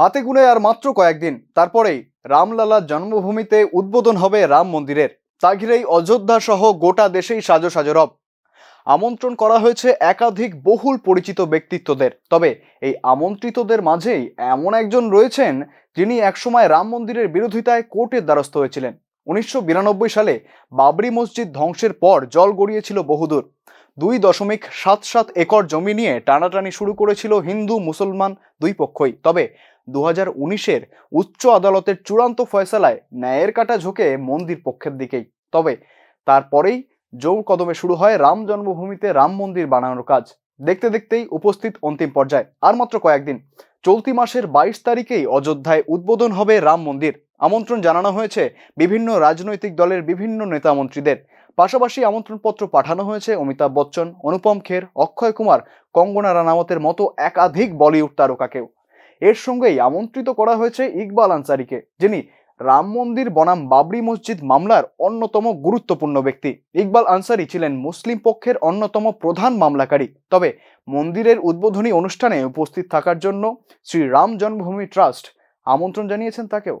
হাতে গুনে আর মাত্র কয়েকদিন। তারপরেই রামলালার জন্মভূমিতে উদ্বোধন হবে রাম মন্দিরের। তা ঘিরেই অযোধ্যা সহ গোটা দেশেই সাজো সাজো রব। আমন্ত্রণ করা হয়েছে একাধিক বহুল পরিচিত ব্যক্তিত্বদের। তবে এই আমন্ত্রিতদের মাঝেই এমন একজন রয়েছেন যিনি একসময় রাম মন্দিরের বিরোধিতায় কোর্টের দ্বারস্থ হয়েছিলেন। উনিশশো বিরানব্বই সালে বাবরি মসজিদ ধ্বংসের পর জল গড়িয়েছিল বহুদূর। দুই দশমিক সাত সাত একর জমি নিয়ে টানাটানি শুরু করেছিল হিন্দু, মুসলমান দুই পক্ষই। তবে দু হাজার উনিশের উচ্চ আদালতের চূড়ান্ত ফয়সালায় ন্যায়ের কাটা ঝুঁকে মন্দির পক্ষের দিকেই। তবে তারপরেই জোর কদমে শুরু হয় রাম জন্মভূমিতে রাম মন্দির বানানোর কাজ। দেখতে দেখতেই উপস্থিত অন্তিম পর্যায়ে। আর মাত্র কয়েকদিন। চলতি মাসের বাইশ তারিখেই অযোধ্যায় উদ্বোধন হবে রাম মন্দির। আমন্ত্রণ জানানো হয়েছে বিভিন্ন রাজনৈতিক দলের বিভিন্ন নেতা মন্ত্রীদের। পাশাপাশি আমন্ত্রণপত্র পাঠানো হয়েছে অমিতাভ বচ্চন, অনুপম খের, অক্ষয় কুমার, কঙ্গনা রানাওয়াতের মতো একাধিক বলিউড তারকাকেও। এর সঙ্গেই আমন্ত্রিত করা হয়েছে ইকবাল আনসারিকে, যিনি রাম মন্দির বনাম বাবরি মসজিদ মামলার অন্যতম গুরুত্বপূর্ণ ব্যক্তি। ইকবাল আনসারি ছিলেন মুসলিম পক্ষের অন্যতম প্রধান মামলাকারী। তবে মন্দিরের উদ্বোধনী অনুষ্ঠানে উপস্থিত থাকার জন্য শ্রী রাম জন্মভূমি ট্রাস্ট আমন্ত্রণ জানিয়েছেন তাকেও।